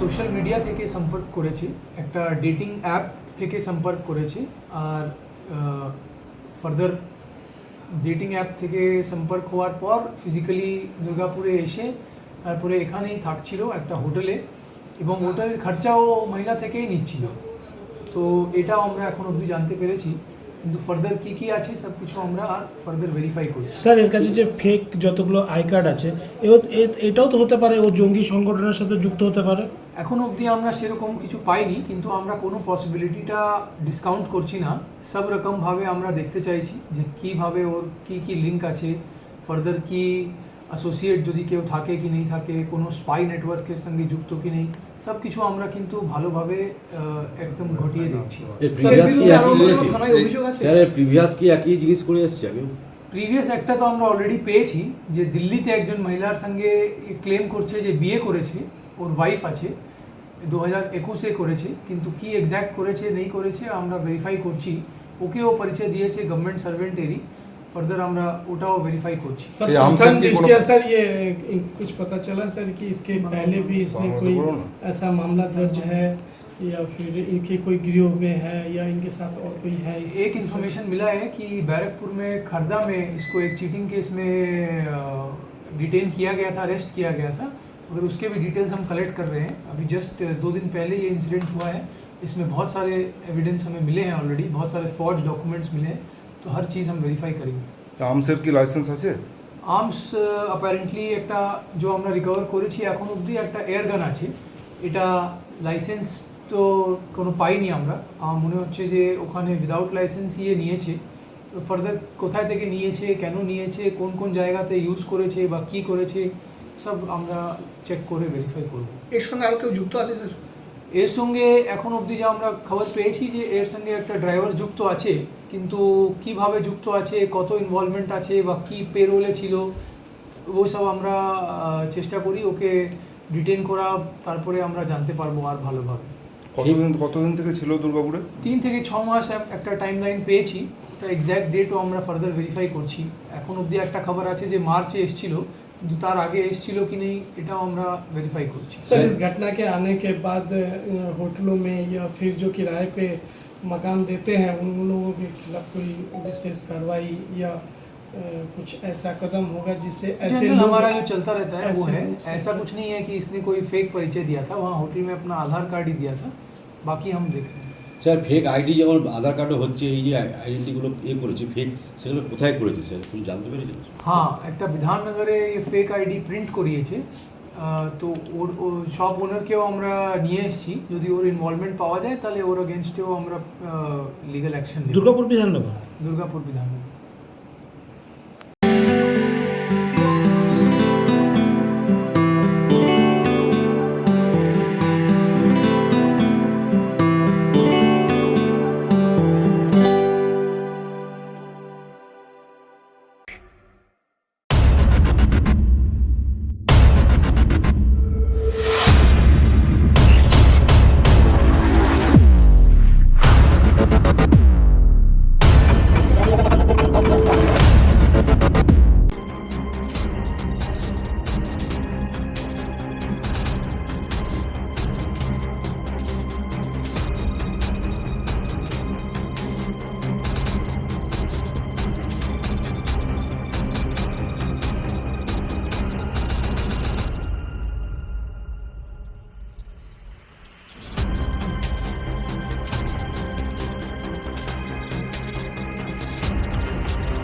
Social media থেকে সম্পর্ক করেছে, একটা ডেটিং অ্যাপ থেকে সম্পর্ক করেছে, আর ফার্দার ডেটিং অ্যাপ থেকে সম্পর্ক হওয়ার পর ফিজিক্যালি দুর্গাপুরে এসে তারপরে এখানেই থাকছিল একটা হোটেলে এবং হোটেলের খরচাও মহিলা থেকেই নিচ্ছিল। তো এটাও আমরা এখন অবধি জানতে পেরেছি। কিন্তু ফার্দার কি কি আছে সব কিছু আমরা আর ফার্দার ভেরিফাই করছি। স্যার এর কাছে যে ফেক যতগুলো আই কার্ড আছে এটাও তো হতে পারে ও জঙ্গি সংগঠনের সাথে যুক্ত হতে পারে। এখন অবধি আমরা সেরকম কিছু পাইনি কিন্তু আমরা কোনো পসিবিলিটিটা ডিসকাউন্ট করছি না। সব রকমভাবে আমরা দেখতে চাইছি যে কীভাবে ওর কি কি লিঙ্ক আছে ফার্দার কি অ্যাসোসিয়েট যদি কেউ থাকে কি নেই থাকে কোনো স্পাই নেটওয়ার্কের সঙ্গে যুক্ত কি নেই সব কিছু আমরা কিন্তু ভালোভাবে আহ, একদম ঘটিয়ে দেখছি এর স্যার, প্রিভিয়াস কি বিরুদ্ধে আরো একই কোনো রয়েছে থানায় অভিযোগ আছে? স্যার এর প্রিভিয়াস কি একই জিনিস করে এসছে আগেও প্রিভিয়াস একটা তো আমরা অলরেডি পেয়েছি যে দিল্লিতে একজন মহিলার সঙ্গে ক্লেম করছে যে বিয়ে করেছে ওর ওয়াইফ আছে দু হাজার একুশে করেছে কিন্তু কি এক্স্যাক্ট করেছে নেই করেছে আমরা ভেরিফাই করছি ওকেও পরিচয় দিয়েছে গভর্নমেন্ট সার্ভেন্টেরই ফার্দার আমরা ওটাও ভেরিফাই করছি सर ये हम प्रथम सर की दृष्टिया कोनो- सर ये इन- कुछ पता चला सर कि इसके पहले भी इसने हाँ, कोई बोलो ना। ऐसा मामला दर्ज है या फिर इनके कोई गिरोह में है या इनके साथ और कोई है इस एक इन्फॉर्मेशन मिला है कि बैरकपुर में खरदा में इसको एक चीटिंग केस में डिटेन किया गया था अरेस्ट किया गया था मगर उसके भी डिटेल्स हम कलेक्ट कर रहे हैं अभी जस्ट दो दिन पहले ये इंसिडेंट हुआ है इसमें बहुत सारे एविडेंस हमें मिले हैं ऑलरेडी बहुत सारे फॉर्ज डॉक्यूमेंट्स मिले हैं তো হর চিজ हम ভেরিফাই করি আর্মসের কি লাইসেন্স আছে? আর্মস অ্যাপারেন্টলি একটা যে আমরা রিকভার করেছি এখন অবধি একটা এয়ার গান আছে এটা লাইসেন্স তো কোনো পাইনি আমরা। আমার মনে হচ্ছে যে ওখানে উইদাউট লাইসেন্স ইয়ে নিয়েছে। ফার্দার কোথায় থেকে নিয়েছে কেন নিয়েছে কোন কোন জায়গাতে ইউজ করেছে বা কী করেছে সব আমরা চেক করে ভেরিফাই করব। এর সঙ্গে আর কেউ যুক্ত আছে স্যার? এর সঙ্গে এখন অবধি যা আমরা খবর পেয়েছি যে এর সঙ্গে একটা ড্রাইভার যুক্ত আছে কিন্তু কীভাবে যুক্ত আছে কত ইনভলভমেন্ট আছে বা কী পেরোলে ছিল ওই সব আমরা চেষ্টা করি ওকে ডিটেন করা তারপরে আমরা জানতে পারব আর ভালোভাবে। কতদিন কতদিন থেকে ছিল দুর্গাপুরে? তিন থেকে ছ মাস একটা টাইম লাইন পেয়েছি ওটা এক্স্যাক্ট ডেটও আমরা ফার্দার ভেরিফাই করছি। এখন অবধি একটা খবর আছে যে মার্চে এসছিল কিন্তু তার আগে এসছিল কি নেই এটাও আমরা ভেরিফাই করছি सर इस घटना के आने के बाद अ, होटलों में या फिर जो किराए पे मकान देते हैं उन लोगों के खिलाफ कोई विशेष कार्रवाई या अ, कुछ ऐसा कदम होगा जिससे ऐसे जनरल लोग हमारा जो चलता रहता है वो ऐसे है लोग से- ऐसा कुछ नहीं है कि इसने कोई फेक परिचय दिया था वहाँ होटल में अपना आधार कार्ड ही दिया था बाकी हम देख रहे हैं স্যার ফেক আইডি যেমন আধার কার্ডও হচ্ছে এই যে আইডেন্টিগুলো এ করেছে ফেক সেগুলো কোথায় করেছে স্যার? তুমি জানতে পেরেছ হ্যাঁ একটা বিধাননগরে ফেক আইডি প্রিন্ট করিয়েছে। তো ওর ও সব ওনারকেও আমরা নিয়ে এসেছি। যদি ওর ইনভলভমেন্ট পাওয়া যায় তাহলে ওর এগেনস্টেও আমরা লিগাল অ্যাকশন নেব। দুর্গাপুর বিধাননগর? দুর্গাপুর বিধাননগর।